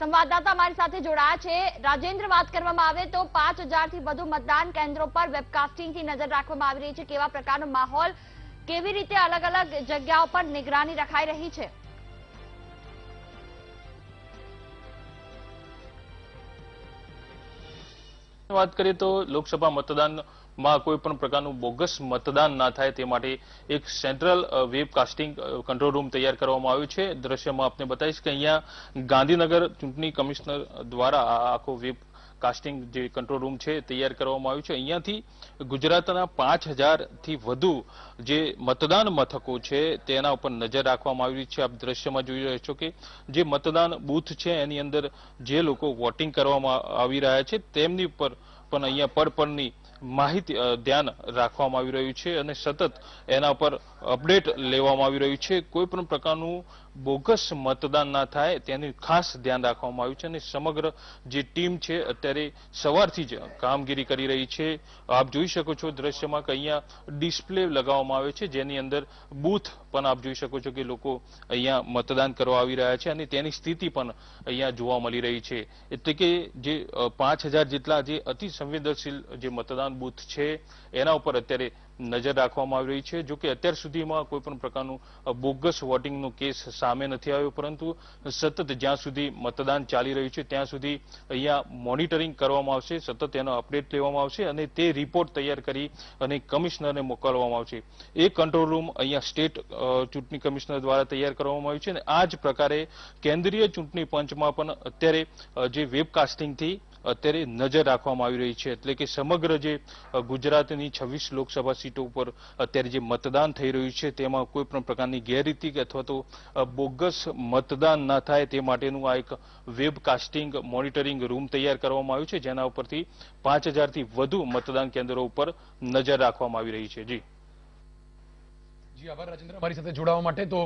સંવાદદાતા અમારી સાથે જોડાયા છે. રાજેન્દ્ર વાત કરવામાં આવે તો પાંચ હજારથી વધુ મતદાન કેન્દ્રો પર વેબકાસ્ટિંગથી નજર રાખવામાં આવી રહી છે. કેવા પ્રકારનો માહોલ, કેવી રીતે અલગ અલગ જગ્યાઓ પર નિગરાની રખાઈ રહી છે? વાત કરીએ તો લોકસભા મતદાનમાં કોઈ પણ પ્રકારનું બોગસ મતદાન ના થાય તે માટે એક central webcasting web casting control room તૈયાર કરવામાં આવ્યું છે. દ્રશ્યમાં આપને બતાવીશ કે અહીંયા ગાંધીનગર ચૂંટણી કમિશનર દ્વારા આખો વેબ કાસ્ટિંગ જે કંટ્રોલ રૂમ છે તૈયાર કરવામાં આવ્યું છે. અહીંયાથી ગુજરાતના પાંચથી વધુ જે મતદાન મથકો છે તેના ઉપર નજર રાખવામાં આવી છે. આપ દ્રશ્યમાં જોઈ રહ્યા છો કે જે મતદાન બૂથ છે એની અંદર જે લોકો વોટિંગ કરવામાં આવી રહ્યા છે તેમની ઉપર પણ અહીંયા પડપડની માહિતી ધ્યાન રાખવામાં આવી રહ્યું છે અને સતત એના પર અપડેટ લેવામાં આવી રહ્યું છે. કોઈ પણ પ્રકારનું બોગસ મતદાન ના થાય તેનું ખાસ ધ્યાન રાખવામાં આવ્યું છે અને સમગ્ર જે ટીમ છે અત્યારે સવારથી જ કામગીરી કરી રહી છે. આપ જોઈ શકો છો દ્રશ્યમાં કે અહીંયા ડિસ્પ્લે લગાવવામાં આવે છે, જેની અંદર બૂથ પણ આપ જોઈ શકો છો કે લોકો અહીંયા મતદાન કરવા આવી રહ્યા છે અને તેની સ્થિતિ પણ અહીંયા જોવા મળી રહી છે. એટલે કે જે પાંચ જેટલા જે અતિ સંવેદનશીલ જે મતદાન બૂથ છે, એના ઉપર અત્યારે નજર રાખવામાં આવી રહી છે. જો કે અત્યાર સુધીમાં કોઈ પણ પ્રકારનું બોગસ વોટિંગનો કેસ સામે નથી આવ્યો, પરંતુ સતત જ્યાં સુધી મતદાન ચાલી રહ્યું છે, ત્યાં સુધી અહીંયા મોનિટરિંગ કરવામાં આવશે, સતત એનો અપડેટ લેવામાં આવશે અને તે રિપોર્ટ તૈયાર કરી અને કમિશનરને મોકલવામાં આવશે. એ કંટ્રોલ રૂમ અહીંયા સ્ટેટ ચૂંટણી કમિશનર દ્વારા તૈયાર કરવામાં આવ્યું છે અને આ જ પ્રકારે કેન્દ્રીય ચૂંટણી પંચમાં પણ અત્યારે જે વેબકાસ્ટિંગથી અત્યારે નજર રાખવામાં આવી રહી છે. એટલે કે સમગ્ર જે ગુજરાતની છવ્વીસ લોકસભા સીટો ઉપર અત્યારે જે મતદાન થઈ રહ્યું છે, તેમાં કોઈ પણ પ્રકારની ગેરરીતિ અથવા તો બોગસ મતદાન ના થાય તે માટેનું આ એક વેબકાસ્ટિંગ મોનિટરિંગ રૂમ તૈયાર કરવામાં આવ્યું છે, જેના ઉપરથી પાંચ હજારથી વધુ મતદાન કેન્દ્રો ઉપર નજર રાખવામાં આવી રહી છે. જી. જી, આભાર રાજેન્દ્ર. અમારી સાથે જોડાવા માટે તો